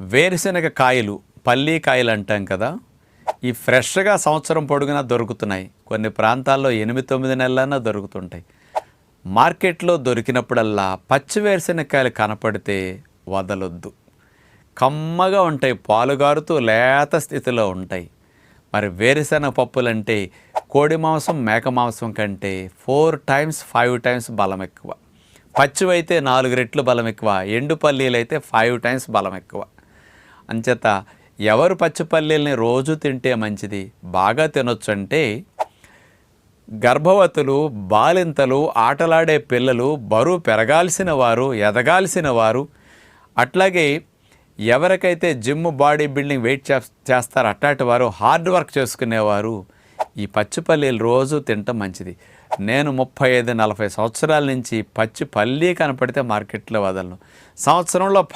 వేరుశనగ కాయలు పల్లీ కాయలు అంటాం కదా ఈ ఫ్రెష్గా సంవత్సరం పొడుగునా దొరుకుతున్నాయి. కొన్ని ప్రాంతాల్లో ఎనిమిది తొమ్మిది నెలలన్నా దొరుకుతుంటాయి. మార్కెట్లో దొరికినప్పుడల్లా పచ్చి వేరుశనగకాయలు కనపడితే వదలొద్దు. కమ్మగా ఉంటాయి పాలుగారుతూ లేత స్థితిలో ఉంటాయి. మరి వేరుశనగ పప్పులంటే కోడి మాంసం మేక మాంసం కంటే ఫోర్ టైమ్స్ ఫైవ్ టైమ్స్ బలం ఎక్కువ. పచ్చివైతే నాలుగు రెట్లు బలం ఎక్కువ ఎండు పల్లీలు అయితే ఫైవ్ టైమ్స్ బలం ఎక్కువ. అంచేత ఎవరు పచ్చిపల్లీలని రోజు తింటే మంచిది బాగా తినొచ్చు అంటే గర్భవతులు బాలింతలు ఆటలాడే పిల్లలు బరువు పెరగాల్సిన వారు ఎదగాల్సిన వారు. అట్లాగే ఎవరికైతే జిమ్ బాడీ బిల్డింగ్ వెయిట్ చేస్తారో అట్లాంటి వారు హార్డ్ వర్క్ చేసుకునేవారు ఈ పచ్చి పల్లీలు రోజు తినటం మంచిది. నేను ముప్పై ఐదు నలభై సంవత్సరాల నుంచి పచ్చి పల్లీ కనపడితే మార్కెట్లో వదలను. సంవత్సరంలో